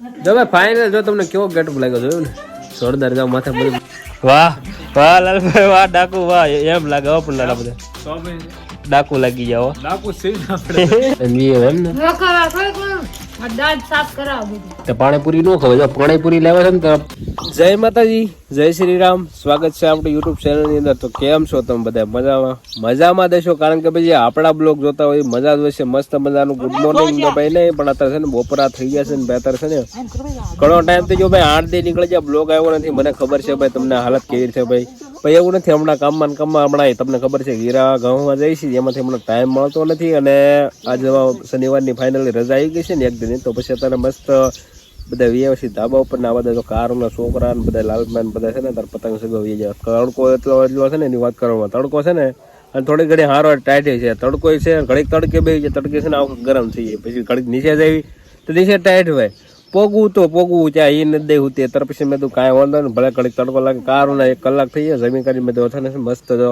જો ભાઈ ફાઇનલ જો તમને કેવો ગેટઅપ લાગ્યો જોયું ને? જોરદાર જાવ માથે બધું. વાહ વાહ લાલભાઈ વાહ ડાકુ વાહ એમ લાગે હો પણ લાલા બધા. ડાકુ લાગી જાવ એમ એમ ને. પાણીપુરી નો ખવાય. જો પાણીપુરી લેવા છે ને તો જય માતાજી જય શ્રી રામ સ્વાગત છે આપણે યુટ્યુબ ચેનલની અંદર. તો કેમ છો તમે બધા? મજામાં? મજામાં દેશો કારણ કે ભાઈ આપણા બ્લોગ જોતા હોય મજા જ હોય છે મસ્ત મજાનું ગુડ મોર્નિંગ તો ભાઈ નહીં પણ અત્યારે છે ને બપોરા થઈ ગયા છે ને બેતર અત્યારે છે ને. ઘણો ટાઈમ થઈ ગયો ભાઈ આઠ દી નીકળી જાય બ્લોગ આવ્યો નથી. મને ખબર છે ભાઈ તમને હાલત કેવી છે ભાઈ. ભાઈ એવું નથી, હમણાં કામમાં કામમાં હમણાં તમને ખબર છે, હીરા ઘઉંમાં જઈ છે એમાંથી હમણાં ટાઈમ મળતો નથી અને આજે શનિવારની ફાઇનલી રજા આવી ગઈ છે ને એક દિન, તો પછી અત્યારે મસ્ત બધા વ્યવસ્થિત ધાબા ઉપર ના બધા કારોના છોકરા ને બધા લાલમાન બધા છે ને, તાર પતંગ સગવી જાય તડકો એટલો એટલો છે ને, એની વાત કરવામાં તડકો છે ને, અને થોડી ઘણી હારો ટાઈટ છે, તડકો છે, ઘડીક તડકે બે છે તડકે છે ને આવું ગરમ થઈ જાય, પછી ઘડીક નીચે જવી તો નીચે ટાઈટ હોય. પોગવું તો પોગવું ત્યાં એ નથી દેવું તે તર પછી મેં તું કાંઈ વાંધો ને ભલે કડીક તડકો લાગે. કારો ને એક કલાક થઈ ગયો જમીન કરી મેં તો છે ને મસ્ત જો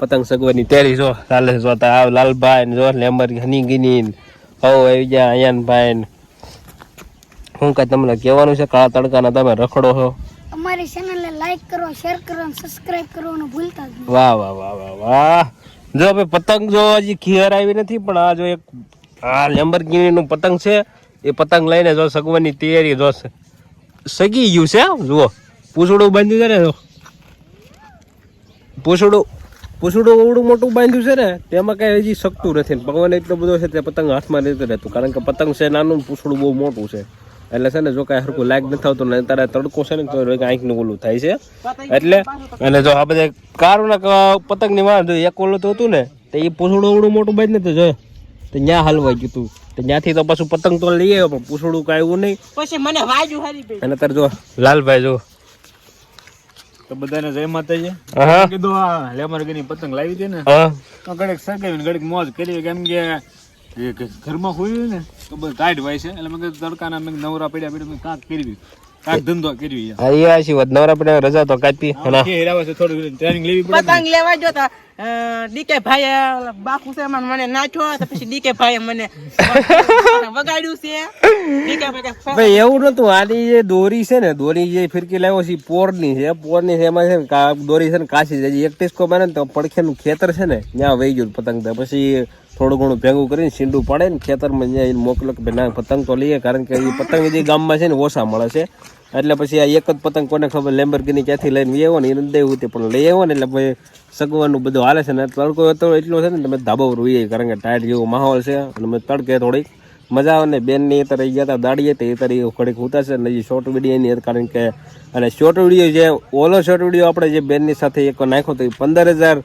પતંગ સગવડની તેરી જો ચાલે જોતા આવ લાલભાઈ ને જો લેમ્બર હની ગીની હો આવી ગયા અયાનભાઈ ને. શું કાંઈ તમને કહેવાનું છે કાળા તડકાના તમે રખડો છો? અમારી ચેનલને લાઈક કરો શેર કરો અને સબસ્ક્રાઇબ કરવાનું ભૂલતા જ વાહ વાહ વાહ વાહ વાહ. જો ભાઈ પતંગ જો હજી ખીયર આવી નથી પણ આ જો એક આ લેમ્બરગીની નું પતંગ છે એ પતંગ લઈને જો સગવડની તૈયારી જો સગી ગયું છે જુઓ. પૂછડું બાંધ્યું છે ને જો. પૂછડું પૂછડું ઓવડું મોટું બાંધ્યું છે ને, તેમાં કાંઈ હજી શકતું નથી. પગવાન એટલો બધો છે તે પતંગ હાથમાં નથી રહેતું. કારણ કે પતંગ છે નાનું, પૂછડું બહુ મોટું છે. એટલે છે ને જો કાંઈ હરખું લાગ નથી આવતું ને તારે તડકો છે ને તો આંખનું ઓલું થાય છે. એટલે, અને જો આ બધા કારોના પતંગની વાત એક ઓલું તો હતું ને, તો એ પૂછડું ઓવડું મોટું બાંધ નથી જો. તો ત્યાં હલવાઈ ગયું તું. તો ત્યાંથી તો પાછું પતંગ તો લઈ આવ્યો પણ પૂછડું કાંઈ એવું નહીં. પછી મને વાજુ હારી અને તાર જો લાલભાઈ જો. તો બધાને જય માતાજી. કીધું આ લેમરગીની પતંગ લાવી દે ને. હા. તો ઘડીક સગાવી ને ઘડીક મોજ કરી કેમ કે ઘરમાં હોય ને તો બધું ટાઈટ હોય છે. એટલે મેં કીધું તડકાના મેં નવરા પડ્યા પડ્યા મેં કાંક કરવી કાંક ધંધો કરવી હા એ આશીર્વાદ નવરા પડ્યા રજા તો કાપી. હેરાવા છે થોડું ટ્રેનિંગ લેવી પડે પતંગ લેવા જો તો ડીકે ભાઈ બાપુ છે મને નાખ્યો તો પછી ડીકે ભાઈ મને વગાડ્યું છે ભાઈ એવું નતું, આની જે દોરી છે ને, દોરી જે ફિરકી લાવ્યો છે પોરની છે પોરની છે, એમાં છે ને દોરી છે ને કાચી છે. એક ટીસ્કો મારે ને તો પડખેનું ખેતર છે ને, ત્યાં વહી ગયું પતંગ પછી થોડું ઘણું ભેગું કરીને સીંડું પડે ને, ખેતરમાં મોકલો કે ના, પતંગ તો લઈએ, કારણ કે એ પતંગ જે ગામમાં છે ને, ઓછા મળે છે. એટલે પછી આ એક જ પતંગ, કોને ખબર લેમ્બરગીની ક્યાંથી લઈને લઈ આવ્યો ને એને દેવું તે, પણ લઈ આવ્યો ને, એટલે ભાઈ સગવાનું બધું હાલે છે. ને તડકો હતો એટલો છે ને તમે ધાબો ઉપર ઉઈએ કારણ કે ટાયર જેવો માહોલ છે, અને મેં તડકે થોડીક મજા આવે ને, બેનની અત્યારે ગયા હતા દાડીએ, તો એ તરફ ઘડીક ઉતારશે ને હજી શોર્ટ વિડીયોની કારણ કે, અને શોર્ટ વીડિયો જે, ઓલો શોર્ટ વીડિયો આપણે જે બેનની સાથે એક નાખ્યો તો એ પંદર હજાર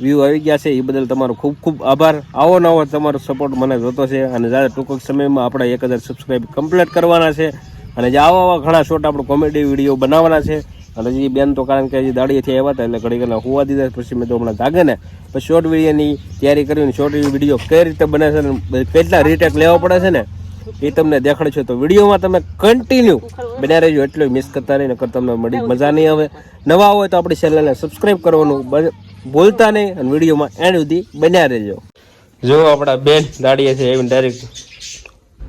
વ્યૂ આવી ગયા છે એ બદલ તમારો ખૂબ ખૂબ આભાર. આવો નવો તમારો સપોર્ટ મને જોતો છે, અને જ્યારે ટૂંક સમયમાં આપણે એક હજાર સબસ્ક્રાઈબ કમ્પ્લીટ કરવાના છે અને જે આવા આવા ઘણા શોર્ટ આપણે કોમેડી વીડિયો બનાવવાના છે. અને હજી બેન તો કારણ કે હજી દાડીએથી આવ્યા હતા એટલે ઘડી ઘણા હોવા દીધા પછી મેં તો હમણાં જાગે ને. પછી શોર્ટ વિડીયોની તૈયારી કરીને શોર્ટ વીડિયો કઈ રીતે બને છે ને કેટલા રીટેક લેવા પડે છે ને, એ તમને દેખાડશે તો વિડીયોમાં તમે કન્ટિન્યુ બન્યા રહેજો. એટલું મિસ કરતા નહીં, નકર તમને મળી મજા નહીં આવે. નવા હોય તો આપણી ચેનલને સબસ્ક્રાઈબ કરવાનું ભૂલતા નહીં અને વિડીયોમાં એન્ડ સુધી બન્યા રહેજો. જો આપણા બેન દાડીએ છે એવી ડાયરેક્ટ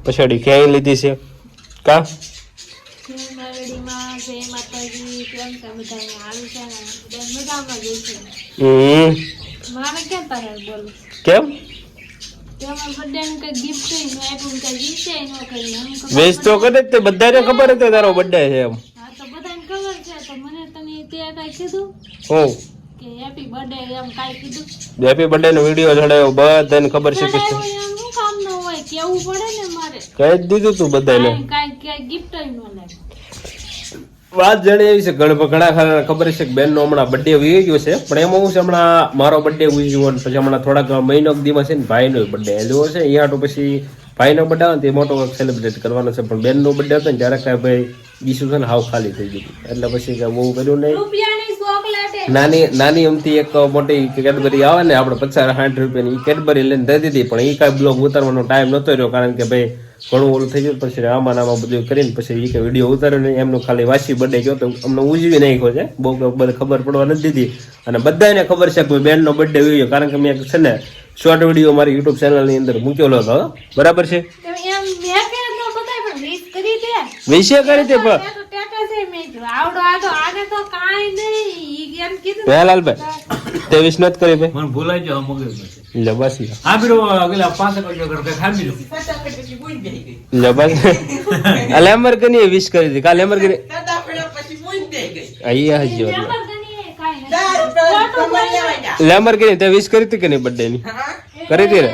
પછાડી ક્યાંય લીધી છે? કા? હમ. મારે ક્યાં તારે બોલું કેમ? વેચ તો કરે તે બધાને ખબર હતી તારો બર્થડે છે એમ. હા તો બધાને ખબર છે. તો મને તને તે કઈ કીધું? હું? કે હેપી બર્થડે એમ કાઈ કીધું? હેપી બર્થડે નો વીડિયો ચડાવ્યો બધાને ખબર છે કે શું કામ ન હોય? કેવું પડે ને મારે? કહી જ દીધું તું બધાને. કાંઈ કાંઈ કાંઈ ગિફ્ટ ન લે. વાત જાણે એવી છે ઘણા ખરા ખબર છે કે બેનનો હમણાં બર્થડે વી ગયો છે પણ એમાં હું છે હમણાં મારો બર્થડે ઉજવ્યો અને પછી હમણાં થોડાક મહિનો દિવસ છે ને ભાઈનો બર્થડે એલો છે એ તો પછી ભાઈનો બર્થડે આવે ને તે મોટો સેલિબ્રેટ કરવાનો છે પણ બેનનો બર્થડે હતો ને ત્યારે કાંઈ ભાઈ બીજું છે ને હાવ ખાલી થઈ ગયું એટલે પછી કાંઈ બહુ કર્યું નહીં. નાની નાની અમથી એક મોટી કેડબરી આવે ને આપણે પચાસ સાઠ રૂપિયાની એ કેડબરી લઈને દઈ દીધી પણ એ કાંઈ બ્લોગ ઉતારવાનો ટાઈમ નહોતો રહ્યો કારણ કે ભાઈ ઘણું ઓલું થઈ ગયું પછી આમાં આમાં બધું કરીને પછી એ કે વીડિયો ઉતાર્યો ને એમનું ખાલી વાસી બર્થડે ગયો તો અમને ઉજવી નાખ્યો છે. બહુ બધે ખબર પડવા નથી દીધી. અને બધાને ખબર છે કે બેનનો બર્થડે ગયો. કારણ કે મેં છે ને શોર્ટ વીડિયો મારી યુટ્યુબ ચેનલની અંદર મૂકેલો હતો બરાબર છે? વિશે કરી તે પણ. મેં તો સ્ટેટસ એ મેં જોયું. આવડો આડો આને તો કાંઈ નહીં ઈ એમ કીધું હે લાલભાઈ તે વિશ નથી કરી ભાઈ મને ભૂલાઈ ગયો મગજ લે બસ હા બીરો અગલા પાંચ કટો કરો કે ખામી લો લબાસ પછી બુઈ બેહી ગઈ. લે બસ આ લેમ્બર્ગિની વિશ કરી હતી કાલે પછી બુઈ બેહી ગઈ. અહીંયા હજી એટલે. લેમર જા. લેમ્બર્ગિની તે વિશ કરી હતી કે નહીં બર્થડે ની કરી હતી ને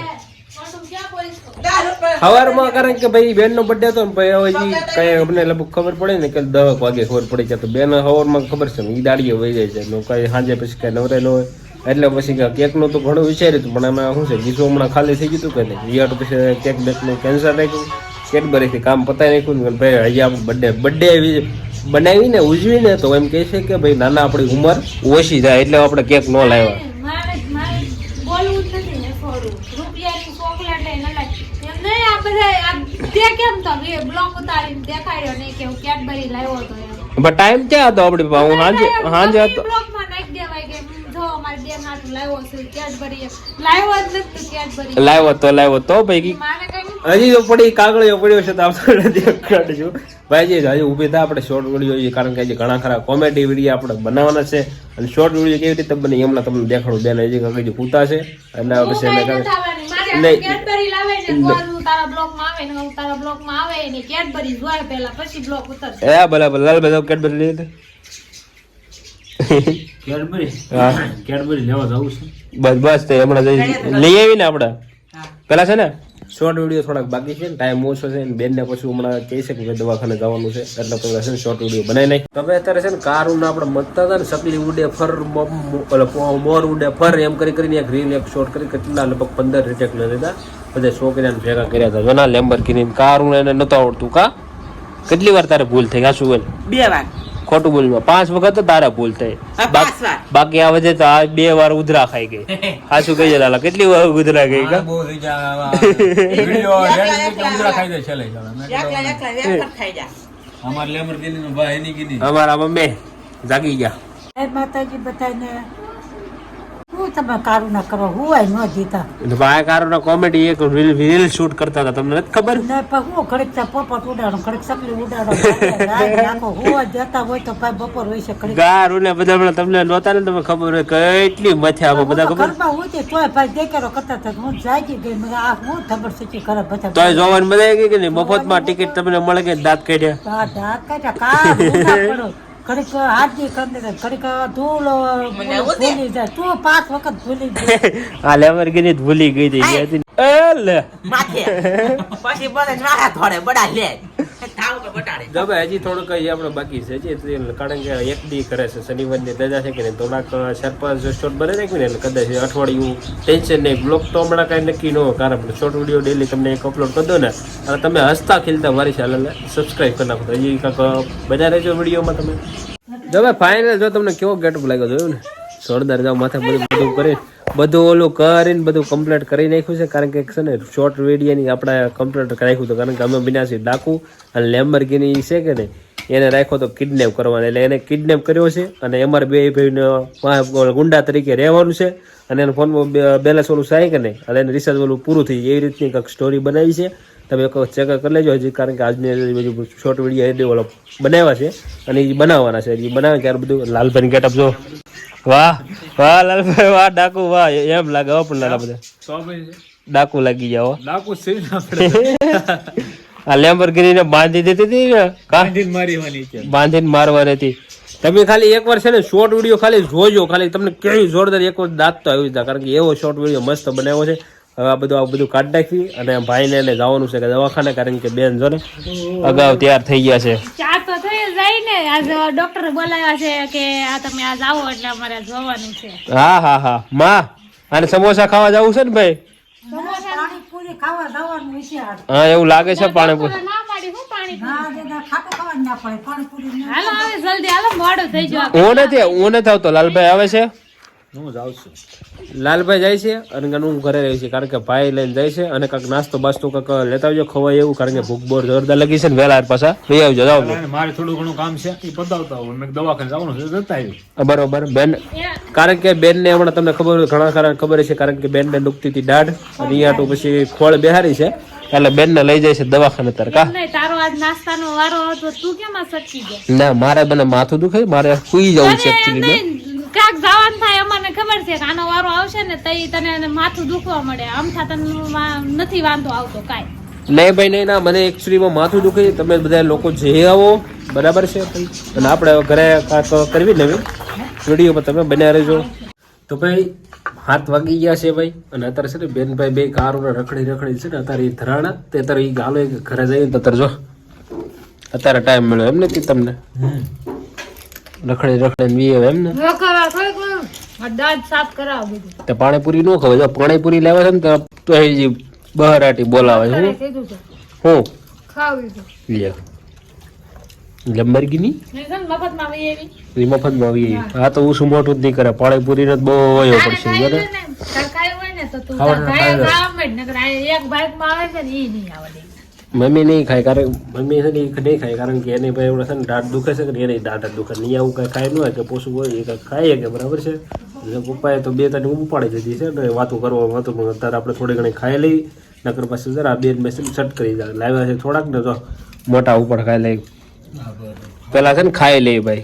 ખોટું ક્યાં બોલીશ તો? દસ રૂપિયા સવારમાં કારણ કે ભાઈ બેન નો બર્થડે હતો ને ભાઈ હજી કઈ અમને લગભગ ખબર પડે ને કે દસ વાગે ખબર પડી જાય. તો બેન સવારમાં ખબર છે ને ઈ દાડીએ વહી જાય છે. ને કઈ સાંજે પછી કઈ નવરેલો હોય. એટલે પછી કેકનું તો ઘણું વિચાર્યું હતું પણ એમાં શું છે ગીસો હમણાં ખાલી થઈ ગયું કે નહીં? રિયાટ પછી કેક બેકનું કેન્સર રાખ્યું. કેટબરીથી કામ પતાવી નાખ્યું ને ભાઈ હજી આપણે બર્થડે બર્થડે બનાવીને ઉજવીને તો એમ કહે છે કે ભાઈ નાના આપણી ઉંમર ઓછી જાય એટલે આપણે કેક ન લાવ્યા મારે મારે બોલવું જ નથી ને થોડું રૂપિયાની ચોકલેટ એ નલાય. એમ નહીં આ બધા આ તે કેમ તો બ્લોક ઉતારીને દેખાડ્યો નહીં કે હું કેડબરી લાવ્યો હતો એમ? પણ ટાઈમ ક્યાં હતો આપણે પાસે? હાંજે સાંજે હતો બ્લોકમાં નાખી દેવાય કે જો અમારી બેન હાટુ લાવ્યો છે કેડબરી લાવ્યો જ નથી કેડબરી લાવ્યો તો લાવ્યો તો ભાઈ. હજી તો પડી કાગળિયો પડ્યો છે તો આપણે કાઢજો ભાઈજી હજી ઊભી થાય આપણે શોર્ટ વીડિયો કારણ કે હજી ઘણા ખરા કોમેડી વીડિયો આપણે બનાવવાના છે. અને શોર્ટ વીડિયો કેવી રીતે બને એમના તમને દેખાડું બેન હજી હજી પૂતા છે. એટલે હું પછી કેડબરી લાવે ને કોલ તારા બ્લોકમાં આવે ને હું તારા બ્લોકમાં આવે ને કેડબરી જોય પહેલા પછી બ્લોક ઉતરશે. એ બરાબર લાલ જાવ કેડબરી લઈ લે. કેડબરી? હા. કેડબરી લેવા જવું છે? બસ બસ તે હમણાં જઈ લઈ આવી ને આપણે પેલા છે ને શોર્ટ વીડિયો થોડાક બાકી છે ટાઈમ ઓછો છે ને બેન ને પછી હમણાં કહી છે કે દવાખાને જવાનું છે. એટલે પેલા છે ને શોર્ટ વીડિયો બનાવી નાખી. તમે અત્યારે છે ને કારું આપણે મતતા હતા ને સકલી ઉડે ફર મોર ઉડે ફર એમ કરી કરીને એક રીલ એક શોર્ટ કરી કેટલા લગભગ પંદર રિટેક લઈ લીધા. બધા છોકરીને ભેગા કર્યા હતા. જોના લેમ્બર કિની કારું એને નતો આવડતું કા? કેટલી વાર તારે ભૂલ થઈ? આ શું બે વાર. ખોટું બોલમાં પાંચ વખત તો તારા ભૂલ થઈ. વાર. બાકી આ વચ્ચે તો આ બે વાર ઉધરા ખાઈ ગઈ. હાશું કહી લાલા કેટલી વાર ઉધરા ગઈ કા? અમારા લેમર લેમ્બોર્ગિની નો ભાઈ એની કીધી અમારા મમ્મી જાગી ગયા. માતાજી બધાને. શું તમે કારું ના કરો? હું ન જીતા. એટલે ભાઈ કારો કોમેડી એક રીલ રીલ શૂટ કરતા હતા તમને નથી ખબર? ને પણ હું ઘડીક પોપટ ઉડાડો ઘડીક સકલી ઉડાડો નાખો. હું જતા હોય તો ભાઈ બપોર હોય છે ઘડીક. ગારું ને બધા તમને નહોતા ને તમે ખબર હોય કેટલી મથ્યા આપો બધા ખબર? ઘરમાં હું તે તોય ભાઈ દેખાડો કરતા હતા હું જાગી ગઈ મેં આ હું ખબર છે કે ઘરે બધા તોય જોવાનું બધા કે કે નહીં? મફતમાં ટિકિટ તમને મળે કે દાંત કાઢ્યા? ઢાક કાઢ્યા, કા પડો. ઘડીક હાજી કરી દે ઘડીક ધૂળ. ભૂલી જાય. તું પાંચ વખત ભૂલી જાય આ લેમરગીની ભૂલી ગઈ હતી એ લે માથે. પછી બધા નાહા થોડે બડા લે. થાવ કે બટાડે. જો હજી થોડું કઈ આપણે બાકી છે હજી કારણ કે એક દી કરે છે શનિવારની રજા છે કે નહીં થોડાક સરપંચ પાંચ શોર્ટ બને ને એટલે કદાચ અઠવાડિયું ટેન્શન નહીં. બ્લોક તો હમણાં કાંઈ નક્કી ન હોય કારણ શોર્ટ વીડિયો ડેલી તમને એક અપલોડ કરી દો ને અને તમે હસતા ખીલતા મારી ચેનલને સબસ્ક્રાઈબ કરી નાખો. હજી કાંક બધા રહેજો વિડીયોમાં તમે. દબે ફાઇનલ જો તમને કેવો ગેટઅપ લાગ્યો જોયું ને? જોરદાર જાવ માથે બધું બધું કરી. બધું ઓલું કરીને બધું કમ્પ્લીટ કરી નાખ્યું છે. કારણ કે છે ને શોર્ટ વિડીયોની આપણે કમ્પ્લીટ રાખ્યું હતું. કારણ કે અમે બિનાસી ડાકુ અને લેમ્બરગીની છે કે નહીં, એને રાખ્યો તો કિડનેપ કરવાનો. એટલે એને કિડનેપ કર્યો છે અને અમારે બે ભાઈને ગુંડા તરીકે રહેવાનું છે. અને એના ફોનમાં બેલેન્સ ઓલું સાય કે અને એને રિસર્ચ ઓલું પૂરું થઈ એવી રીતની કંઈક સ્ટોરી બનાવી છે. તમે એક ચેક કરી લેજો હજી, કારણ કે આજની બધું શોર્ટ વીડિયો એ ઓલો બનાવ્યા છે અને એ બનાવવાના છે. એ બનાવે ત્યારે બધું લાલભાઈ ગેટઅપ જો. વાહ વાહ લાલભાઈ વાહ ડાકુ વાહ એમ લાગે પણ બધા. ડાકુ લાગી જાવ ડાકુ છે આ લેમ્બરગીની ને બાંધી દીધી હતી ને કા? મારવાની મારી છે. બાંધીને મારવાની હતી. તમે ખાલી એકવાર છે ને શોર્ટ વીડિયો ખાલી જોજો ખાલી તમને કેવી જોરદાર એકવાર દાંત તો આવી કારણ કે એવો શોર્ટ વીડિયો મસ્ત બનાવ્યો છે. હવે આ બધું આ બધું કાઢી નાખી અને ભાઈને એને જવાનું છે કે દવાખાને કારણ કે બેન જો ને અગાઉ તૈયાર થઈ ગયા છે. ચાર તો થઈ જાય ને. આજ ડોક્ટર બોલાવ્યા છે કે આ તમે આજ આવો એટલે અમારે જોવાનું છે. હા હા હા. માં અને સમોસા ખાવા જવું છે ને ભાઈ? પાણીપુરી ખાવા જવાનું વિચાર હા એવું લાગે છે પાણીપુરી. હું પાણી ના દાદા ખાટું ખાવા ના પડે. પાણીપુરી ના હાલો હવે જલ્દી હાલો મોડું થઈ જવા હું નથી હું નથી આવતો. લાલભાઈ આવે છે? હું જાઉં છું. લાલભાઈ જાય છે અને હું ઘરે રહી છે કારણ કે ભાઈ લઈને જાય છે અને કાંઈક નાસ્તો બાસ્તો કાંક લેતા આવજો ખવાય એવું કારણ કે ભૂખ બોર જોરદાર લગી છે ને વહેલા પાછા. લઈ આવજો જાવ મારે થોડું ઘણું કામ છે એ પતાવતા હોય મેં દવાખાને જવાનું છે જતા આવ્યું બરોબર બેન. કારણ કે બેન ને હમણાં તમને ખબર હોય ઘણા ખરા ખબર છે કારણ કે બેન ને દુખતી હતી દાઢ અને અહીંયા તો પછી ખોળ બેહારી છે એટલે બેન ને લઈ જાય છે દવાખાને તાર કા? તારો આજ નાસ્તાનો વારો હતો તું કેમ આ સટકી ગયો? ના મારે બને માથું દુખે મારે સુઈ જવું છે એક્ચ્યુઅલી ખબર છે કે આનો વારો આવશે ને તઈ તને માથું દુખવા મળે. આમથા તને નથી વાંધો આવતો કાંઈ. નહીં ભાઈ નહીં ના મને એકચ્યુઅલીમાં માથું દુખે છે. તમે બધા લોકો જે આવો. બરાબર છે ભાઈ? અને આપણે ઘરે તો કરવી નવી વિડીયોમાં તમે બન્યા રહેજો. તો ભાઈ હાથ વાગી ગયા છે ભાઈ. અને અત્યારે છે ને બેનભાઈ બે કારોને રખડી રખડી છે ને અત્યારે એ ધરાણા. તે અત્યારે એ ગાલો ઘરે જઈએ તો અત્યારે જો અત્યારે ટાઈમ મળ્યો એમ નથી તમને? રખડી રખડી એમ ને? દાંત સાફ કરાવો બધું. તે પાણીપુરી નો ખવાય. જો પાણીપુરી લેવા છે ને તો તો એ જે બહારાટી બોલાવે છે હું કીધું છે. હું? ખાવી છે લે. મેં આવી એવી. હા. તો હું શું મોટું જ નહીં કરે પાણીપુરી ને બહુ પડશે બરાબર? હોય ને તો તું આવે છે ને નહીં આવે મમ્મી નહીં ખાય કારણ મમ્મી છે ને એ નહીં ખાય કારણ કે એને ભાઈ એવડે છે ને દાંત દુખે છે કે એને દાંત દુખે. નહીં આવું કાંઈ ખાય ન હોય કે પોસું હોય એ કાંઈ ખાઈએ કે બરાબર છે? પપ્પાએ તો બે તને ઉપાડી દીધી છે ને વાતું કરવા હતું, પણ અત્યારે આપણે થોડી ઘણી ખાઈ લઈ, નકર પછી જરા બે બેસી સટ કરી જાય. લાવ્યા છે થોડાક ને તો મોટા ઉપર ખાઈ લઈ. પેલા છે ને ખાઈ લઈ ભાઈ.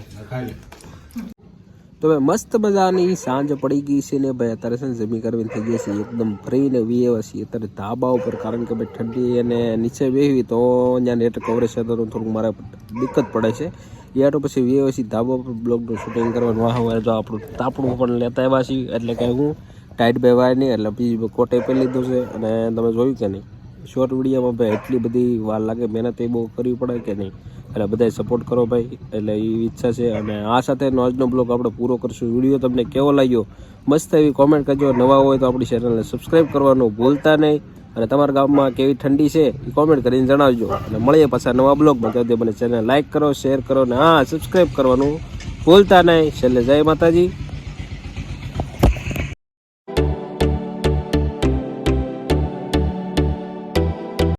તો ભાઈ મસ્ત મજાની સાંજ પડી ગઈ છે ને ભાઈ, અત્યારે છે ને જમી કરવી થઈ ગઈ છે એકદમ ફ્રી ને વીએવા છીએ. અત્યારે ધાબા ઉપર, કારણ કે ભાઈ ઠંડી અને નીચે બેહવી તો ત્યાં નેટ કવરેજ છે તો થોડુંક મારે દિક્કત પડે છે. યા તો પછી છીએ ધાબા ઉપર બ્લોગનું શૂટિંગ કરવાનું. વાહ હોય તો આપણું તાપણું પણ લેતા આવ્યા છીએ. એટલે કે હું ટાઈટ બેવાય નહીં, એટલે બીજી કોટે પહેરી લીધું છે. અને તમે જોયું કે નહીં શોર્ટ વિડીયોમાં ભાઈ એટલી બધી વાર લાગે, મહેનત એ બહુ કરવી પડે કે નહીં? એટલે બધાય સપોર્ટ કરો ભાઈ. એટલે એ ઈચ્છા છે. અને આ સાથેનો આજનો બ્લોગ આપણે પૂરો કરશું. વીડિયો તમને કેવો લાગ્યો? મસ્ત એવી કોમેન્ટ કરજો. નવા હોય તો આપણી ચેનલને સબસ્ક્રાઈબ કરવાનું ભૂલતા નહીં. અને તમારા ગામમાં કેવી ઠંડી છે, એ કોમેન્ટ કરીને જણાવજો. અને મળીએ પાછા નવા બ્લોગમાં તો મને ચેનલ લાઇક કરો શેર કરો અને હા સબસ્ક્રાઈબ કરવાનું ભૂલતા નહીં. છેલ્લે જય માતાજી.